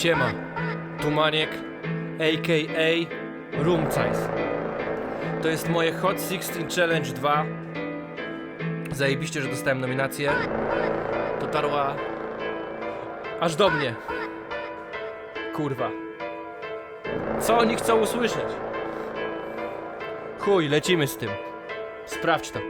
Siema, tu Maniek, a.k.a. Roomsize. To jest moje Hot 16 Challenge 2. Zajebiście, że dostałem nominację. Dotarła aż do mnie. Kurwa. Co oni chcą usłyszeć? Chuj, lecimy z tym. Sprawdź to.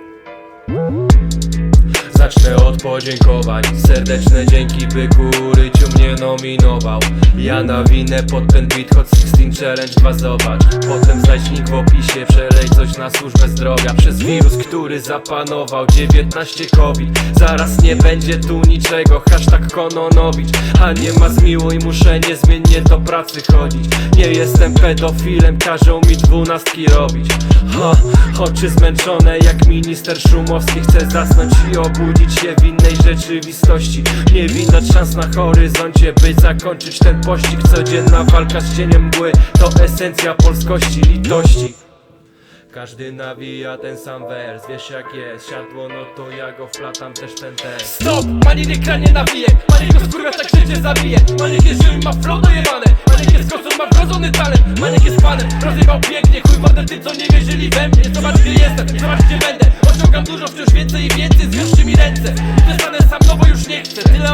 Zacznę od podziękowań. Serdeczne dzięki byku Ryciu mnie nominował. Ja nawinę pod ten beat Hot 16 Challenge 2 zobacz. Potem znajdź link w opisie Przelej coś na służbę zdrowia. Przez wirus, który zapanował 19 COVID. Zaraz nie będzie tu niczego Hashtag Kononowicz. A nie ma zmiłuj Muszę niezmiennie do pracy chodzić. Nie jestem pedofilem Każą mi dwunastki robić. Ha, Oczy zmęczone jak minister Szumowski Chcę zasnąć i obudzić się w innej rzeczywistości. Nie widać szans na horyzoncie By zakończyć ten pościg. Codzienna walka z cieniem mgły To esencja polskości, litości. Każdy nawija ten sam wers, wiesz jak jest. Siadło, no to ja go wplatam też ten tekst. Stop! Maniek nie kranie nawije. Maniek go skurwa tak życie zabije. Maniek jest żyły, ma flow dojebane Maniek jest kocą, ma wrodzony talent. Maniek jest panem, rozjebał pięknie. Chuj wodę ty co nie wierzyli we mnie. Zobacz gdzie jestem, zobacz gdzie będę. Osiągam dużo, wciąż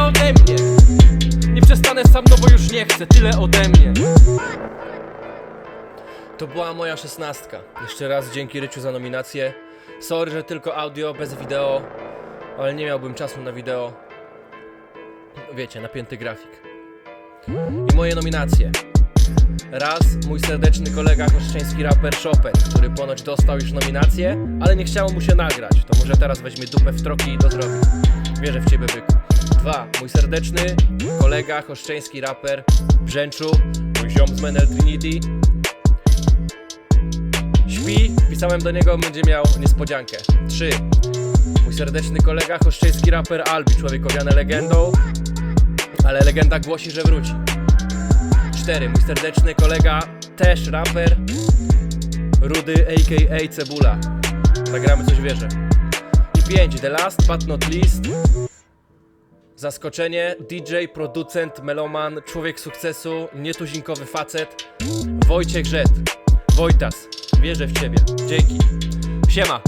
ode mnie Nie przestanę sam, no bo już nie chcę Tyle ode mnie to była moja szesnastka. Jeszcze raz dzięki Ryciu za nominację. Sorry, że tylko audio, bez wideo, ale nie miałbym czasu na wideo. Wiecie, napięty grafik. I moje nominacje. Raz mój serdeczny kolega chrześcijański raper Chopin, który ponoć dostał już nominację, ale nie chciało mu się nagrać. To może teraz weźmie dupę w troki i to zrobi. Wierzę w ciebie, byku. Dwa, mój serdeczny kolega chrześcijański raper Brzęczu, mój ziom z Menel Trinity, Śpi, pisałem do niego, będzie miał niespodziankę. 3. Mój serdeczny kolega, choszczyński raper Albi, człowiek owiany legendą, ale legenda głosi, że wróci. 4. Mój serdeczny kolega, też raper, Rudy a.k.a. Cebula. Zagramy coś wierzę. I 5. The last but not least. Zaskoczenie, DJ, producent, meloman, człowiek sukcesu, nietuzinkowy facet, Wojciech Rzet. Wojtas, wierzę w ciebie. Dzięki. Siema.